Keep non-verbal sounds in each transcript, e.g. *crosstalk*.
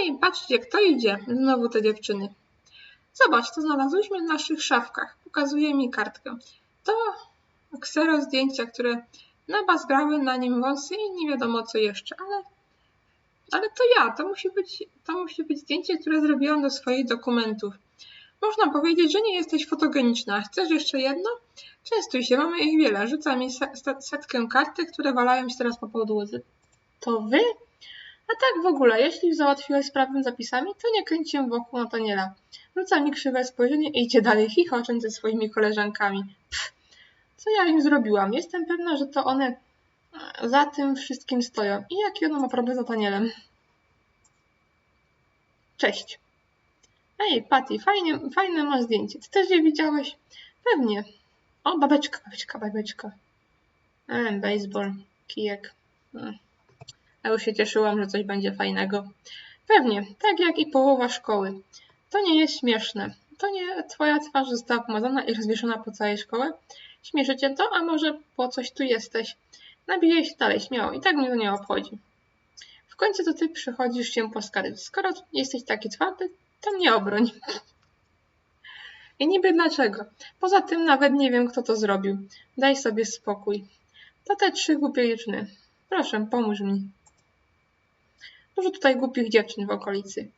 Hej, patrzcie, kto idzie? Znowu te dziewczyny. Zobacz, to znalazłyśmy w naszych szafkach. Pokazuje mi kartkę. To ksero zdjęcia, które nabazgrały na nim wąsy i nie wiadomo co jeszcze, ale, ale to ja. To musi, być, to musi być zdjęcie, które zrobiłam do swoich dokumentów. Można powiedzieć, że nie jesteś fotogeniczna. Chcesz jeszcze jedno? Częstuj się, mamy ich wiele. Rzuca mi se- se- setkę kartek, które walają się teraz po podłodze. To wy? A tak w ogóle, jeśli załatwiłeś sprawę zapisami, to nie kręć się wokół Nataniela. Rzuca mi krzywe spojrzenie i idzie dalej, chichocząc ze swoimi koleżankami. Pff, co ja im zrobiłam? Jestem pewna, że to one e, za tym wszystkim stoją. I jaki ono ma problem z Natanielem? Cześć. Ej, Patty, fajnie, fajne masz zdjęcie. Ty też je widziałeś? Pewnie. O, babeczka, babeczka, babeczka. E, baseball, kijek. E. Ja już się cieszyłam, że coś będzie fajnego. Pewnie, tak jak i połowa szkoły. To nie jest śmieszne. To nie twoja twarz została pomazana i rozwieszona po całej szkole? Śmieszy cię to, a może po coś tu jesteś? Nabijaj się dalej, śmiało, i tak mnie to nie obchodzi. W końcu to ty przychodzisz się poskarżyć. Skoro jesteś taki twardy, to mnie obroń. I niby dlaczego? Poza tym nawet nie wiem, kto to zrobił. Daj sobie spokój. To te trzy głupie dziewczyny. Proszę, pomóż mi. Dużo tutaj głupich dziewczyn w okolicy.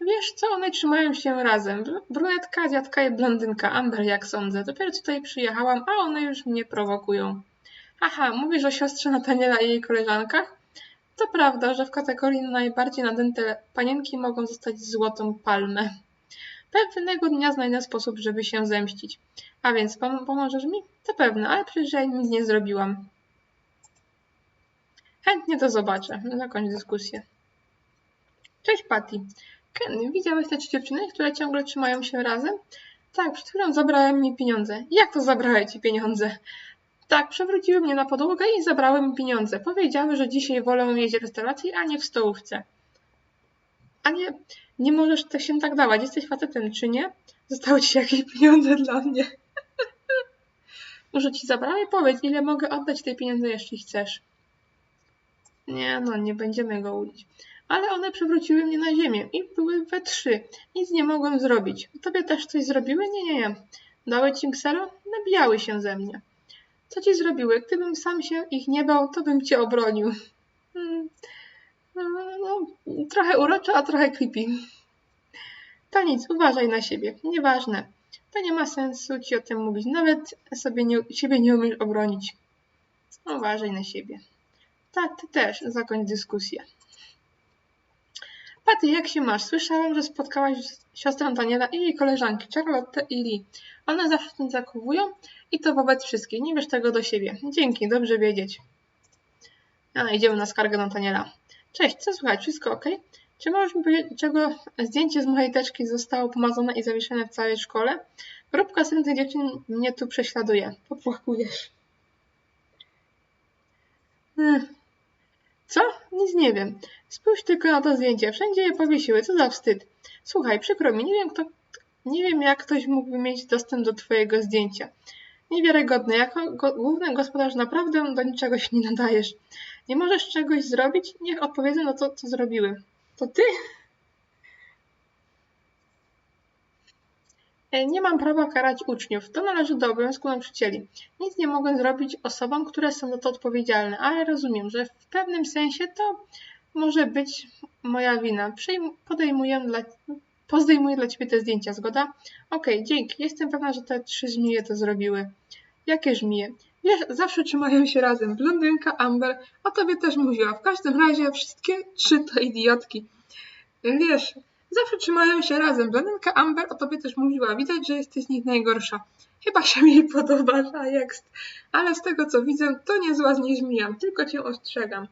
Wiesz co, one trzymają się razem. Br- Brunetka, dziadka i blondynka, Amber jak sądzę. Dopiero tutaj przyjechałam, a one już mnie prowokują. Aha, mówisz o siostrze Nataniela i jej koleżankach? To prawda, że w kategorii najbardziej nadęte panienki mogą zostać złotą palmę. Pewnego dnia znajdę sposób, żeby się zemścić. A więc pom- pomożesz mi? To pewne, ale przecież ja nic nie zrobiłam. Chętnie to zobaczę. Zakończ dyskusję. Cześć Patty. Ken, widziałeś te trzy dziewczyny, które ciągle trzymają się razem? Tak, przed chwilą zabrałem mi pieniądze. Jak to zabrałem ci pieniądze? Tak, przewróciły mnie na podłogę i zabrały mi pieniądze. Powiedziały, że dzisiaj wolą jeść w restauracji, a nie w stołówce. A nie, nie możesz tak się tak dawać. Jesteś facetem, czy nie? Zostały ci jakieś pieniądze dla mnie. *laughs* Może ci zabrały? Powiedz, ile mogę oddać te pieniądze, jeśli chcesz. Nie, no, nie będziemy go ulić. Ale one przewróciły mnie na ziemię i były we trzy. Nic nie mogłem zrobić. Tobie też coś zrobiły? Nie, nie, nie. Dały ci ksero? Nabijały się ze mnie. Co ci zrobiły? Gdybym sam się ich nie bał, to bym cię obronił. Hmm. No, trochę uroczo, a trochę creepy. To nic, uważaj na siebie. Nieważne. To nie ma sensu ci o tym mówić. Nawet sobie nie, siebie nie umiesz obronić. Uważaj na siebie. Tak, ty też. Zakończ dyskusję. Paty, jak się masz? Słyszałam, że spotkałaś siostrę Daniela i jej koleżanki, Charlotte i Lee. One zawsze tym zachowują i to wobec wszystkich. Nie wiesz tego do siebie. Dzięki, dobrze wiedzieć. A, idziemy na skargę Nataniela. Cześć, co słychać? Wszystko ok? Czy możesz mi powiedzieć, czego zdjęcie z mojej teczki zostało pomazane i zawieszone w całej szkole? Grupka synnych dziewczyn mnie tu prześladuje. Popłakujesz. Ech. Co? Nic nie wiem. Spójrz tylko na to zdjęcie. Wszędzie je powiesiły. Co za wstyd. Słuchaj, przykro mi, nie wiem kto... Nie wiem, jak ktoś mógłby mieć dostęp do twojego zdjęcia. Niewiarygodne. Jako go, główny gospodarz naprawdę do niczego się nie nadajesz. Nie możesz czegoś zrobić? Niech odpowiedzą na to, co zrobiły. To ty? Nie mam prawa karać uczniów. To należy do obowiązku nauczycieli. Nic nie mogę zrobić osobom, które są za to odpowiedzialne, ale rozumiem, że w pewnym sensie to może być moja wina. Podejmuję dla, pozdejmuję dla ciebie te zdjęcia, zgoda? Okej, dzięki. Jestem pewna, że te trzy żmije to zrobiły. Jakie żmije? Wiesz, zawsze trzymają się razem. Blondynka, Amber, a tobie też mówiła. W każdym razie wszystkie trzy to idiotki. Wiesz, zawsze trzymają się razem. Blondynka, Amber, o tobie też mówiła. Widać, że jesteś z nich najgorsza. Chyba się mi *laughs* podoba ta jest. Ale z tego co widzę, to nie zła z niej żmija. Tylko cię ostrzegam.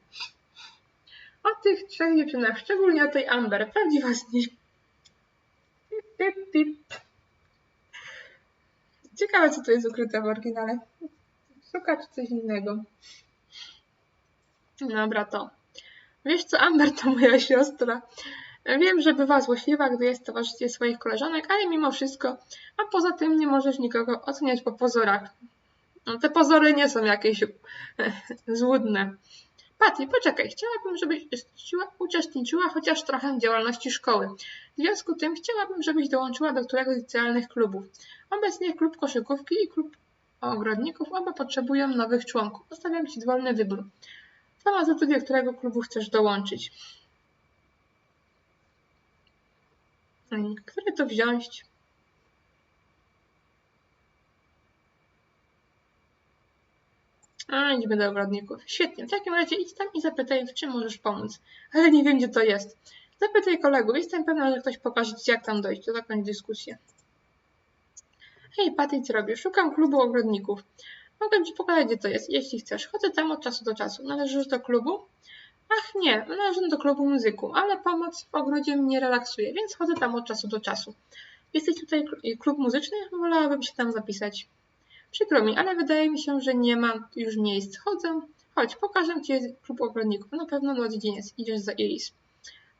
O tych trzech dziewczynach, szczególnie o tej Amber. Prawdziwa z nich. Pip, pip, pip. Ciekawe, co tu jest ukryte w oryginale. Szukać coś innego. Dobra, to. Wiesz co, Amber to moja siostra. Wiem, że bywa złośliwa, gdy jest w towarzystwie swoich koleżanek, ale mimo wszystko, a poza tym nie możesz nikogo oceniać po pozorach. No, te pozory nie są jakieś złudne. Patty, poczekaj, chciałabym, żebyś uczestniczyła, chociaż trochę w działalności szkoły. W związku z tym chciałabym, żebyś dołączyła do któregoś z licealnych klubów. Obecnie klub koszykówki i klub ogrodników oba potrzebują nowych członków. Zostawiam Ci wolny wybór. Sama zdecyduj, do którego klubu chcesz dołączyć. Który to wziąć? A, idźmy do ogrodników. Świetnie. W takim razie idź tam i zapytaj, w czym możesz pomóc. Ale nie wiem, gdzie to jest. Zapytaj kolegów. Jestem pewna, że ktoś pokaże ci, jak tam dojść. To zakończ dyskusję. Hej, Patty, co robisz? Szukam klubu ogrodników. Mogę ci pokazać, gdzie to jest, jeśli chcesz. Chodzę tam od czasu do czasu. Należysz do klubu? Ach nie, należę do klubu muzyku, ale pomoc w ogrodzie mnie relaksuje, więc chodzę tam od czasu do czasu. Jesteś tutaj kl- klub muzyczny? Wolałabym się tam zapisać. Przykro mi, ale wydaje mi się, że nie ma już miejsc. Chodzę. Chodź, pokażę Ci klub ogrodników. Na pewno na dziedziniec. Idziesz za Iris.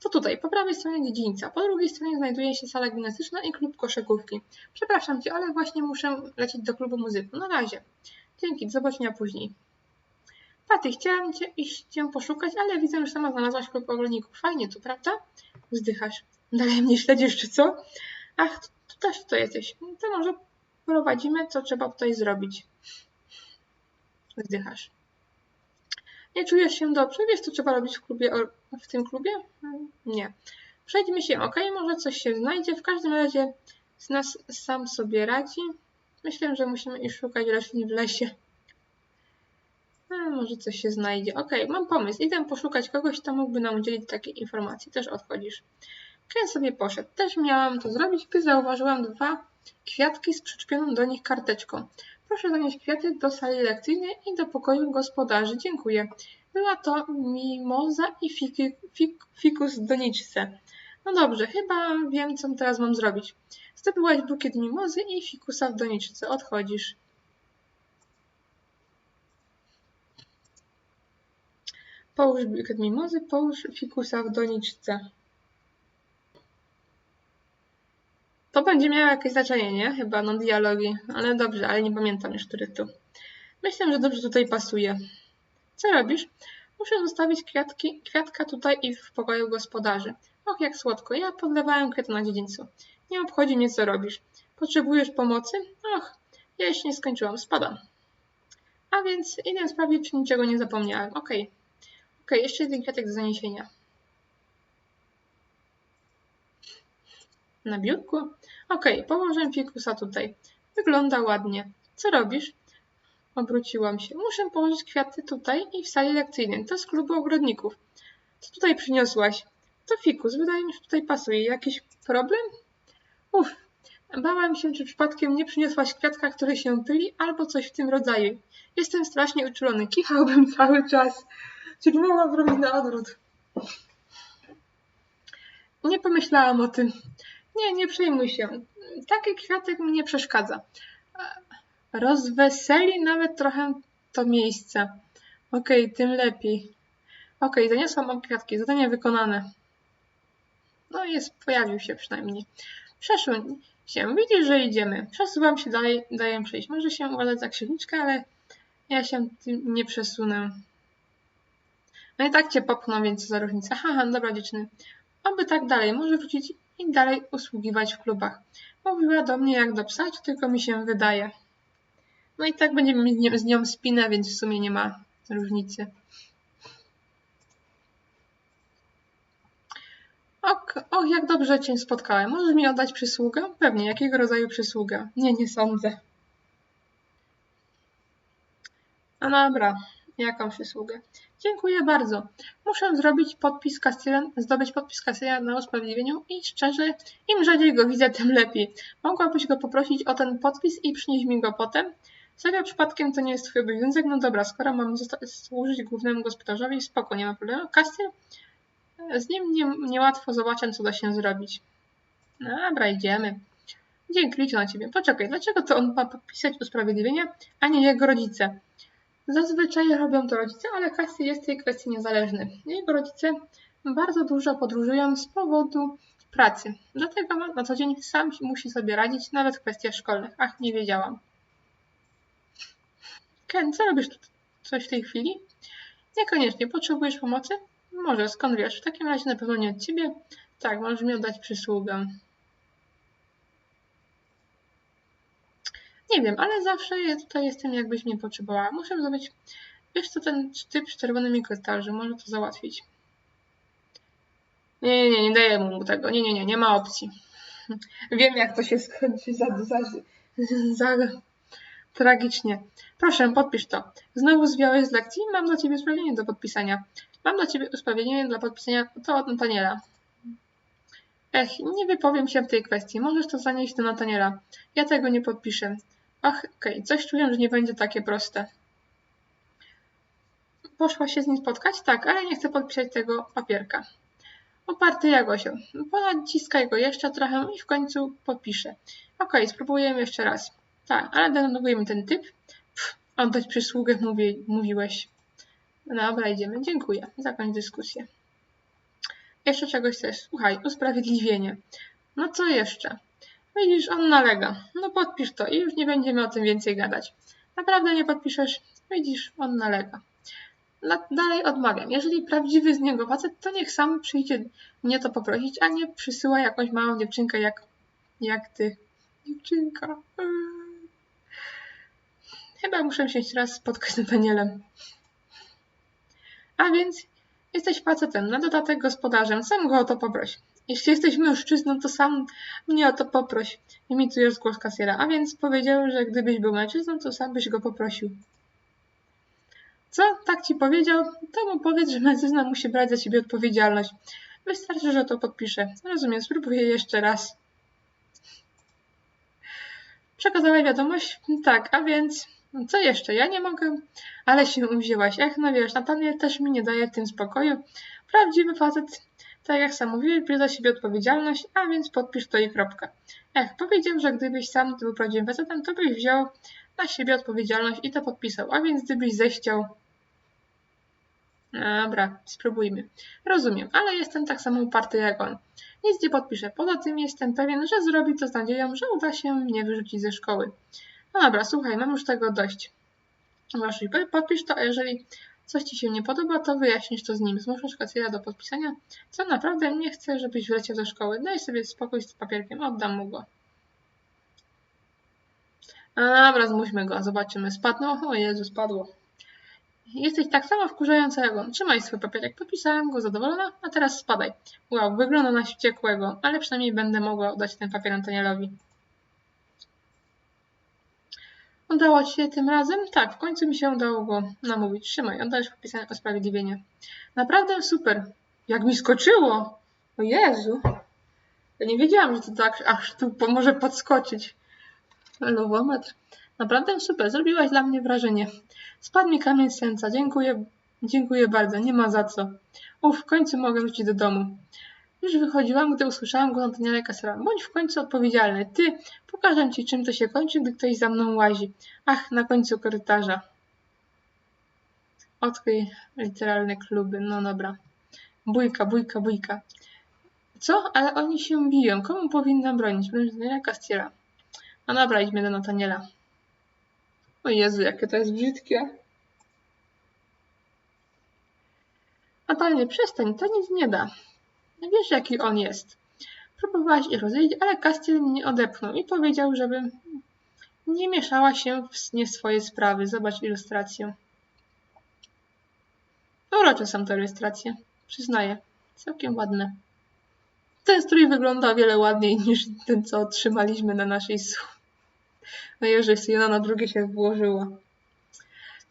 To tutaj, po prawej stronie dziedzińca. Po drugiej stronie znajduje się sala gimnastyczna i klub koszykówki. Przepraszam Cię, ale właśnie muszę lecieć do klubu muzyku. Na razie. Dzięki, do zobaczenia później. Paty, chciałam cię iść cię poszukać, ale widzę, że sama znalazłaś klub ogrodników. Fajnie tu, prawda? Wzdychasz. Dalej mnie śledzisz, czy co? Ach, tu też to jesteś. To może prowadzimy, co trzeba tutaj zrobić. Wzdychasz. Nie czujesz się dobrze? Wiesz, co trzeba robić w klubie, w tym klubie? Nie. Przejdźmy się, ok? Może coś się znajdzie. W każdym razie z nas sam sobie radzi. Myślę, że musimy iść szukać roślin w lesie. Może coś się znajdzie. Okay, mam pomysł. Idę poszukać kogoś, kto mógłby nam udzielić takiej informacji. Też odchodzisz. Ken sobie poszedł. Też miałam to zrobić, gdy zauważyłam dwa kwiatki z przyczepioną do nich karteczką. Proszę zanieść kwiaty do sali lekcyjnej i do pokoju gospodarzy. Dziękuję. Była to mimoza i fiki, fik, fikus w doniczce. No dobrze, chyba wiem, co teraz mam zrobić. Zdobyłaś bukiet mimozy i fikusa w doniczce. Odchodzisz. Połóż bukiet mimozy, połóż fikusa w doniczce. To będzie miało jakieś znaczenie, nie? Chyba no dialogi, ale dobrze, ale nie pamiętam już, który tu. Myślę, że dobrze tutaj pasuje. Co robisz? Muszę zostawić kwiatki, kwiatka tutaj i w pokoju gospodarzy. Och, jak słodko. Ja podlewałem kwiaty na dziedzińcu. Nie obchodzi mnie, co robisz. Potrzebujesz pomocy? Och, ja jeszcze nie skończyłam. Spadam. A więc idę sprawdzić, czy niczego nie zapomniałem. Okej. Okay. Okay, jeszcze jeden kwiatek do zaniesienia. Na biurku? Okay, położę fikusa tutaj. Wygląda ładnie. Co robisz? Obróciłam się. Muszę położyć kwiaty tutaj i w sali lekcyjnej. To z klubu ogrodników. Co tutaj przyniosłaś? To fikus. Wydaje mi się, że tutaj pasuje. Jakiś problem? Uff. Bałam się, czy przypadkiem nie przyniosłaś kwiatka, który się pyli, albo coś w tym rodzaju. Jestem strasznie uczulony. Kichałbym *laughs* cały czas. Czyli mogłam zrobić na odwrót. Nie pomyślałam o tym. Nie, nie przejmuj się. Taki kwiatek mi nie przeszkadza. Rozweseli nawet trochę to miejsce. Okej, okay, tym lepiej. Okej, okay, zaniosłam kwiatki. Zadanie wykonane. No jest, pojawił się przynajmniej. Przeszłem się. Widzisz, że idziemy. Przesuwam się dalej, daję przejść. Może się uważać za księżniczkę, ale ja się tym nie przesunę. No i tak cię popchną, więc co za różnica. Haha, dobra dziewczyny. Oby tak dalej. Może wrócić i dalej usługiwać w klubach. Mówiła do mnie jak do psa, tylko mi się wydaje. No i tak będziemy z nią spinę, więc w sumie nie ma różnicy. Och, och, jak dobrze Cię spotkałem. Możesz mi oddać przysługę? Pewnie. Jakiego rodzaju przysługę? Nie, nie sądzę. No dobra. Jaką przysługę? Dziękuję bardzo. Muszę zrobić podpis Castellan, zdobyć podpis Castellan na usprawiedliwieniu i szczerze, im rzadziej go widzę, tym lepiej. Mogłabyś go poprosić o ten podpis i przynieść mi go potem? Serio, przypadkiem to nie jest twój obowiązek? No dobra, skoro mam służyć głównemu gospodarzowi, spoko, nie ma problemu. Castiel? Z nim nie, niełatwo zobaczę, co da się zrobić. Dobra, idziemy. Dzięki, liczę na ciebie. Poczekaj, dlaczego to on ma podpisać usprawiedliwienie, a nie jego rodzice? Zazwyczaj robią to rodzice, ale Cassie jest w tej kwestii niezależny. Jego rodzice bardzo dużo podróżują z powodu pracy. Dlatego na co dzień sam musi sobie radzić, nawet w kwestiach szkolnych. Ach, nie wiedziałam. Ken, co robisz tu? Coś w tej chwili? Niekoniecznie. Potrzebujesz pomocy? Może, skąd wiesz? W takim razie na pewno nie od ciebie. Tak, możesz mi oddać przysługę. Nie wiem, ale zawsze tutaj jestem, jakbyś mnie potrzebowała. Muszę zrobić. Wiesz co, ten typ z czerwonymi może to załatwić. Nie, nie, nie, nie daję mu tego. Nie, nie, nie, nie ma opcji. *laughs* Wiem, jak to się skończy za, za, za tragicznie. Proszę, podpisz to. Znowu zwiałeś z lekcji? Mam dla ciebie usprawiedliwienie do podpisania. Mam dla ciebie usprawiedliwienie dla podpisania. To od Nataniela. Ech, nie wypowiem się w tej kwestii. Możesz to zanieść do Nataniela. Ja tego nie podpiszę. Ach, okej, coś czuję, że nie będzie takie proste. Poszła się z nim spotkać? Tak, ale nie chcę podpisać tego papierka. Oparty jak osioł. Ponaciskaj go jeszcze trochę i w końcu podpiszę. Okej, spróbujemy jeszcze raz. Tak, ale denotujemy ten typ. Pff, oddać przysługę mówi, mówiłeś. Dobra, idziemy. Dziękuję. Zakończ dyskusję. Jeszcze czegoś chcesz? Słuchaj, usprawiedliwienie. No co jeszcze? Widzisz, on nalega. No podpisz to i już nie będziemy o tym więcej gadać. Naprawdę nie podpiszesz? Widzisz, on nalega. Na- Dalej odmawiam. Jeżeli prawdziwy z niego facet, to niech sam przyjdzie mnie to poprosić, a nie przysyła jakąś małą dziewczynkę jak, jak ty. Dziewczynka. Eee. Chyba muszę się jeszcze raz spotkać z Danielem. A więc jesteś facetem, na dodatek gospodarzem, sam go o to poproś. Jeśli jesteś mężczyzną, to sam mnie o to poproś. Imitujesz głos kasjera. A więc powiedział, że gdybyś był mężczyzną, to sam byś go poprosił. Co? Tak ci powiedział? To mu powiedz, że mężczyzna musi brać za siebie odpowiedzialność. Wystarczy, że to podpiszę. Rozumiem, spróbuję jeszcze raz. Przekazałeś wiadomość? Tak, a więc co jeszcze? Ja nie mogę, ale się uwzięłaś. Ech, no wiesz, Nataniel też mi nie daje w tym spokoju. Prawdziwy facet, tak jak sam mówiłeś, bierze za siebie odpowiedzialność, a więc podpisz to i kropka. Ech, powiedział, że gdybyś sam był prawdziwym facetem, to byś wziął na siebie odpowiedzialność i to podpisał, a więc gdybyś zechciał Dobra, spróbujmy. Rozumiem, ale jestem tak samo uparty jak on. Nic nie podpiszę. Poza tym jestem pewien, że zrobi to z nadzieją, że uda się mnie wyrzucić ze szkoły. No dobra, słuchaj, mam już tego dość. Masz podpisz to, a jeżeli coś ci się nie podoba, to wyjaśnisz to z nim. Zmuszasz kacjera do podpisania, co naprawdę nie chcę, żebyś wleciał do szkoły. Daj sobie spokój z papierkiem, oddam mu go. A dobra, zmuśmy go, zobaczymy. Spadną? O Jezu, spadło. Jesteś tak samo wkurzająca jak on. Trzymaj swój papierek. Podpisałem go zadowolona, a teraz spadaj. Wow, wygląda na wściekłego, ale przynajmniej będę mogła oddać ten papier Antonielowi. Udało ci się tym razem? Tak, w końcu mi się udało go namówić. Trzymaj, oddajesz podpisane usprawiedliwienie. Naprawdę super. Jak mi skoczyło! O Jezu! Ja nie wiedziałam, że to tak aż tu może podskoczyć. Lowometr. Naprawdę super, zrobiłaś dla mnie wrażenie. Spadł mi kamień z serca. Dziękuję, dziękuję bardzo, nie ma za co. Uf, w końcu mogę wrócić do domu. Już wychodziłam, gdy usłyszałam głos Antoniela Kasera. Bądź w końcu odpowiedzialny. Ty, pokażę ci, czym to się kończy, gdy ktoś za mną łazi. Ach, na końcu korytarza. Odkryj literalne kluby. No dobra. Bójka, bójka, bójka. Co? Ale oni się biją. Komu powinnam bronić? Daniela Castiela. No dobra, idźmy do Nataniela. O Jezu, jakie to jest brzydkie. Natanie, przestań, to nic nie da. Wiesz, jaki on jest. Próbowałaś ich rozdzielić, ale Castiel mnie odepchnął i powiedział, żebym nie mieszała się w nie swoje sprawy. Zobacz ilustrację. Urocze są te ilustracje. Przyznaję. Całkiem ładne. Ten strój wygląda o wiele ładniej niż ten, co otrzymaliśmy na naszej su. *laughs* No Jezus, jedna na drugie się włożyła.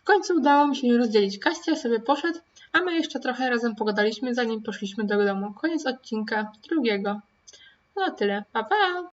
W końcu udało mi się rozdzielić. Kastia sobie poszedł, a my jeszcze trochę razem pogadaliśmy, zanim poszliśmy do domu. Koniec odcinka drugiego. No tyle. Pa, pa!